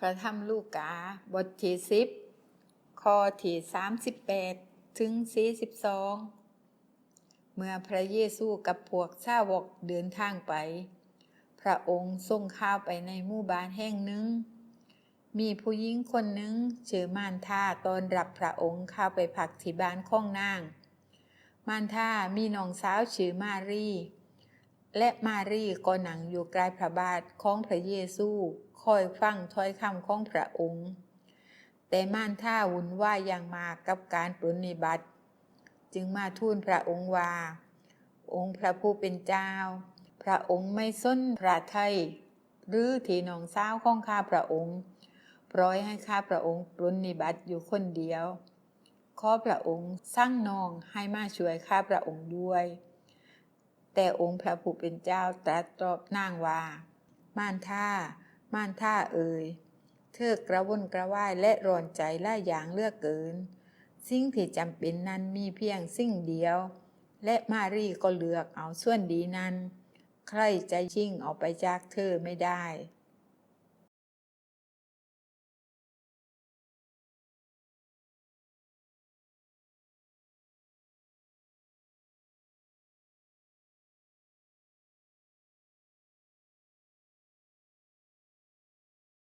พระธรรมลูกา บทที่สิบข้อที่สามสิบแปดถึงสี่สิบสองเมื่อพระเยซูกับพวกชาวกเดินทางไป พระองค์ส่งข้าวไปในหมู่บ้านแห่งหนึ่ง มีผู้หญิงคนหนึ่งชื่อมานทาตอนรับพระองค์เข้าไปพักที่บ้านของนาง มานทามีน้องสาวชื่อมารี และมารีก็นั่งอยู่ใกล้พระบาทของพระเยซูคอยฟังถ้อยคำของพระองค์ แต่ม่านท่าวุ่นว่ายอย่างมากกับการปรนนิบัติ จึงมาทูลพระองค์ว่า องค์พระผู้เป็นเจ้า พระองค์ไม่ส้นพระไทย หรือทีน้องสาวของข้าพระองค์ปล่อยให้ข้าพระองค์ปรนนิบัติอยู่คนเดียว ขอพระองค์สร้างนองให้มาช่วยข้าพระองค์ด้วย แต่องค์พระผู้เป็นเจ้าตรัสตอบนางว่า ม่านท่า ม่านท่าเอ่ย เธอกระวนกระวายและร้อนใจล่ายอย่างเลือกเกิน สิ่งที่จำเป็นนั้นมีเพียงสิ่งเดียว และมารีก็เลือกเอาส่วนดีนั้น ใครจะชิ่งเอาไปจากเธอไม่ได้